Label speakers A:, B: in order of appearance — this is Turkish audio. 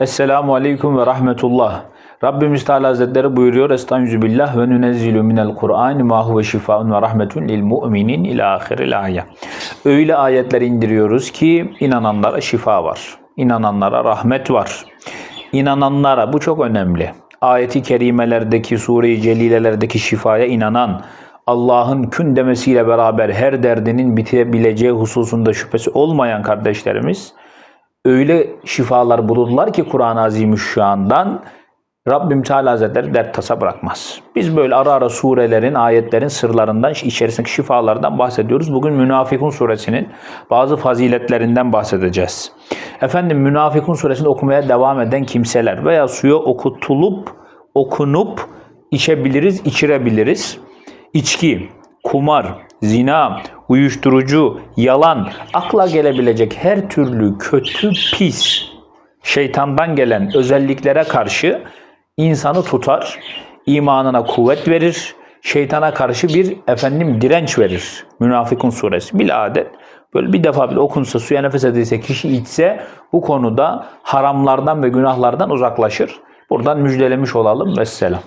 A: Esselamu Aleyküm ve Rahmetullah. Rabbimiz Teala Hazretleri buyuruyor. Estağfirullah ve nünezzilu minel Kur'an ma huve şifaun ve rahmetun lil mu'minin ila ahiril ayet. Öyle ayetler indiriyoruz ki inananlara şifa var. İnananlara rahmet var. İnananlara bu çok önemli. Ayeti kerimelerdeki, sure-i celilelerdeki şifaya inanan, Allah'ın kün demesiyle beraber her derdinin bitebileceği hususunda şüphesi olmayan kardeşlerimiz öyle şifalar bulurlar ki Kur'an-ı Azimüşşan'dan Rabbim Teala Hazretleri dert tasa bırakmaz. Biz böyle ara ara surelerin, ayetlerin sırlarından, içerisindeki şifalardan bahsediyoruz. Bugün Münafikun suresinin bazı faziletlerinden bahsedeceğiz. Efendim Münafikun suresini okumaya devam eden kimseler veya suya okutulup, okunup içebiliriz, içirebiliriz. İçki, kumar, zina, uyuşturucu, yalan, akla gelebilecek her türlü kötü, pis, şeytandan gelen özelliklere karşı insanı tutar, imanına kuvvet verir, şeytana karşı bir efendim direnç verir. Münafıkun suresi bil adet. Böyle bir defa bile okunsa, suya nefes edilse, kişi içse bu konuda haramlardan ve günahlardan uzaklaşır. Buradan müjdelemiş olalım. Vesselam.